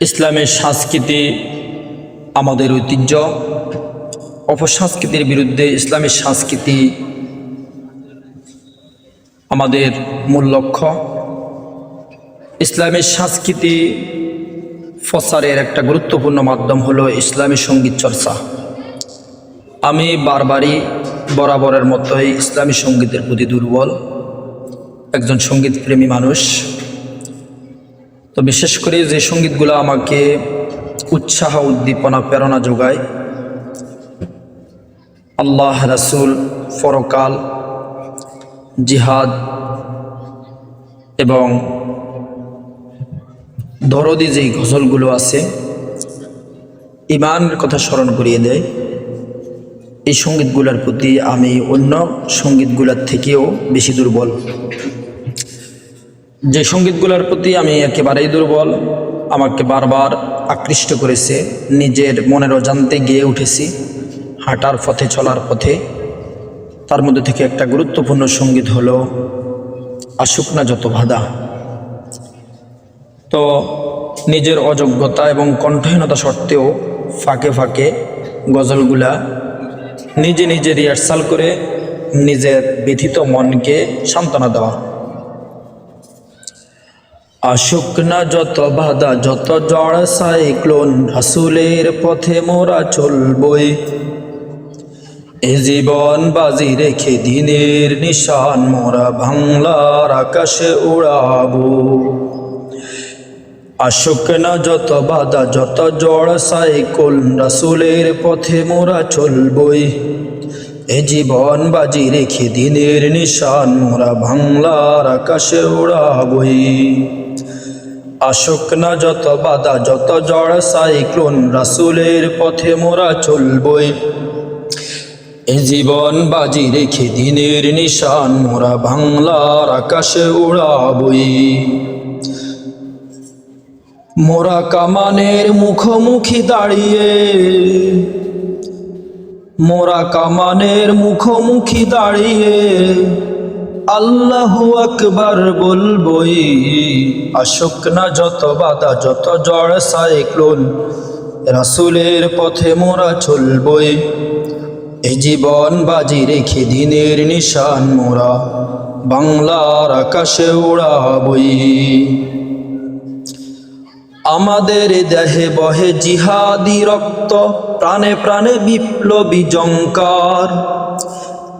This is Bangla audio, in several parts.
ইসলামের সংস্কৃতি, আমাদের ঐতিহ্য, অপসংস্কৃতির বিরুদ্ধে ইসলামের সংস্কৃতি আমাদের মূল লক্ষ্য। ইসলামের সংস্কৃতি প্রচারের একটা গুরুত্বপূর্ণ মাধ্যম হলো ইসলামী সংগীত চর্চা। আমি বারবারই বরাবরের মতোই ইসলামী সঙ্গীতের প্রতি দুর্বল, একজন সঙ্গীতপ্রেমী মানুষ। তো বিশেষ করে যে সঙ্গীতগুলো আমাকে উৎসাহ, উদ্দীপনা, প্রেরণা যোগায়, আল্লাহ রাসুল ফরকাল জিহাদ এবং দরদি যেই গজলগুলো আছে ইমানের কথা স্মরণ করিয়ে দেয়, এই সঙ্গীতগুলোর প্রতি আমি অন্য সঙ্গীতগুলোর থেকেও বেশি দুর্বল। যে সঙ্গীতগুলোর প্রতি আমি একেবারেই দুর্বল, আমাকে বারবার আকৃষ্ট করেছে, নিজের মনের অজান্তে গিয়ে উঠেছি, হাঁটার পথে, চলার পথে। তার মধ্যে থেকে একটা গুরুত্বপূর্ণ সংগীত হলো আসুক না যত বাধা। তো নিজের অযোগ্যতা এবং কণ্ঠহীনতা সত্ত্বেও ফাঁকে ফাঁকে গজলগুলা নিজে নিজে রিহার্সাল করে নিজের ব্যথিত মনকে সান্ত্বনা দেওয়া। আসুক না যত বাধা, যত জড় সাইক্লোন, রাসুলের পথে মোরা চলবই। এ জীবন বাজি রেখে দিনের নিশান মোরা বাংলার আকাশে উড়াবো। আসুক না যত বাধা, যত জড় সাইকল রাসুলের পথে মোরা চলবই। এ জীবন বাজি রেখে দিনের নিশান, মোরা বাংলার আকাশে উড়াবই আসুক না যত বাধা, যত জড় সাইক্লোন, রাসুলের পথে মোরা চলবই। এ জীবন বাজি রেখে দিনের নিশান, মোরা বাংলার আকাশে উড়াবই মোরা কামানের মুখোমুখি দাঁড়িয়ে মোরা কামানের মুখোমুখি দাঁড়িয়ে, আল্লাহ আকবার বলবই, আসুক না যত বাধা, যত জড় সাইক্লোন, রাসুলের পথে মোরা চলবই। এ জীবন বাজি রেখে দিনের নিশান মোরা, বাংলার আকাশে উড়াবই। আমাদের দেহে বহে জিহাদি রক্ত, প্রাণে প্রাণে বিপ্লবী জঙ্কার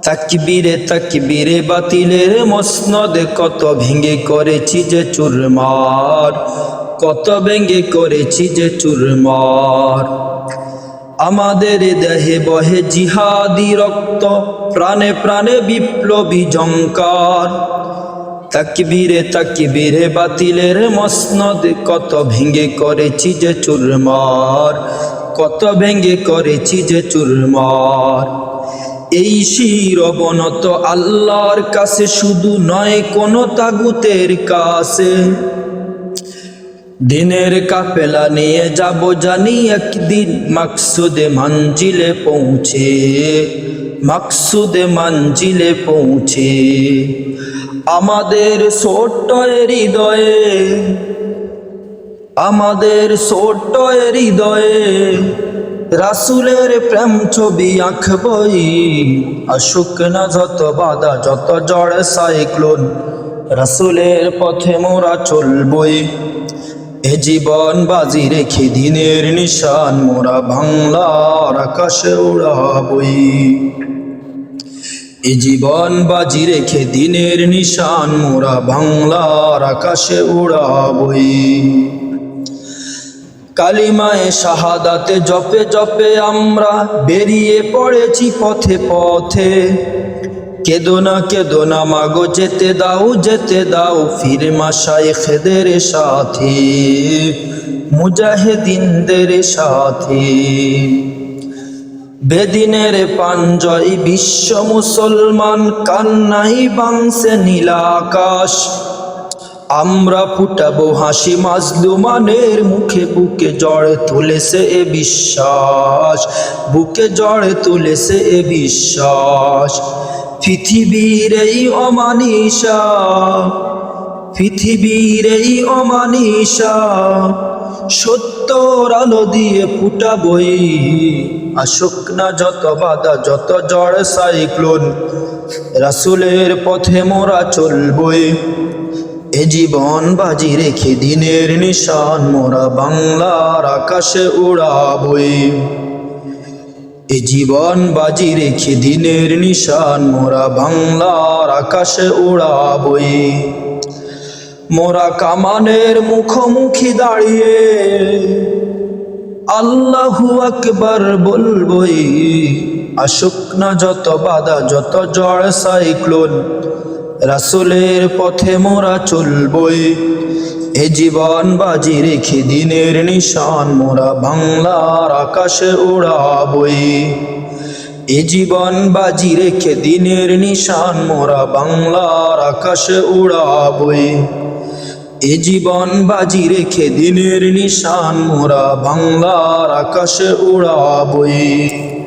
তাকবীরে তাকবীরে বাতিলের মসনদে কত ভেঙে করেছি যে চুরমার, কত ভেঙে করেছি যে চুরমার। আমাদের দেহে বহে জিহাদি রক্ত, প্রাণে প্রাণে বিপ্লবী জঙ্কার তাকবীরে তাকবীরে বাতিলের মসনদ কত ভেঙে করেছি যে চুরমার, কত ভেঙে করেছি যে চুরমার। এই শির অবনত আল্লাহর কাছে শুধু নয়, কোনো তাগুতের কাছে। দিনের কাপেলা নিয়ে যাব জানি একদিন মাকসুদে মঞ্জিলে পৌঁছে, মাকসুদে মঞ্জিলে পৌঁছে। আমাদের ছোট্ট হৃদয়ে, আমাদের ছোট্ট হৃদয়ে রাসুলের প্রেম ছবি আঁকবই। আসুক না যত বাধা, যত জড় সাইক্লোন, রাসুলের পথে মোরা চলবই। এ জীবন বাজি রেখে দিনের নিশান, মোরা বাংলার আকাশে উড়াবই। এ জীবন বাজি রেখে দিনের নিশান, মোরা বাংলার আকাশে উড়াবই। কালিমায়ে শাহাদাতে জপে জপে আমরা বেরিয়ে পড়েছি পথে পথে। কেদো না কেদো না, মাগো, যেতে দাও যেতে দাও, ফিরে মাসায় খেদের সাথে, মুজাহিদিনদের সাথে। বেদিনের পাঞ্জয় বিশ্ব মুসলমান, কান্নাই বাংসে নীলাকাশ আমরা ফুটাবো হাসি মাজলুমানের মুখে, বুকে জড়ে তুলেছে এ বিশ্বাস, বুকে জড়ে তুলেছে এ বিশ্বাস। পৃথিবীর এই অমানিসা পৃথিবীর এই অমানিসা সত্যর আলো দিয়ে ফুটাবই। আসুক না যত বাধা, যত জড় সাইক্লোন, রাসুলের পথে মোরা চলবই। এ জীবন বাজি রেখে দিনের নিশান মোরা বাংলার আকাশে উড়াবই। এ জীবন বাজি রেখে দিনের নিশান মোরা বাংলার আকাশে উড়াবই। মোরা কামানের মুখোমুখি দাঁড়িয়ে আল্লাহু আকবার বলবই, আসুক না যত বাধা, যত ঝড় সাইক্লোন, রাসুলের পথে মোরা চলবই। এ জীবন বাজি রেখে দিনের নিশান মোরা বাংলার আকাশে উড়াবই। এ জীবন বাজি রেখে দিনের নিশান মোরা বাংলার আকাশে উড়াবই। এ জীবন বাজি রেখে দিনের নিশান মোরা বাংলার আকাশে উড়াবই।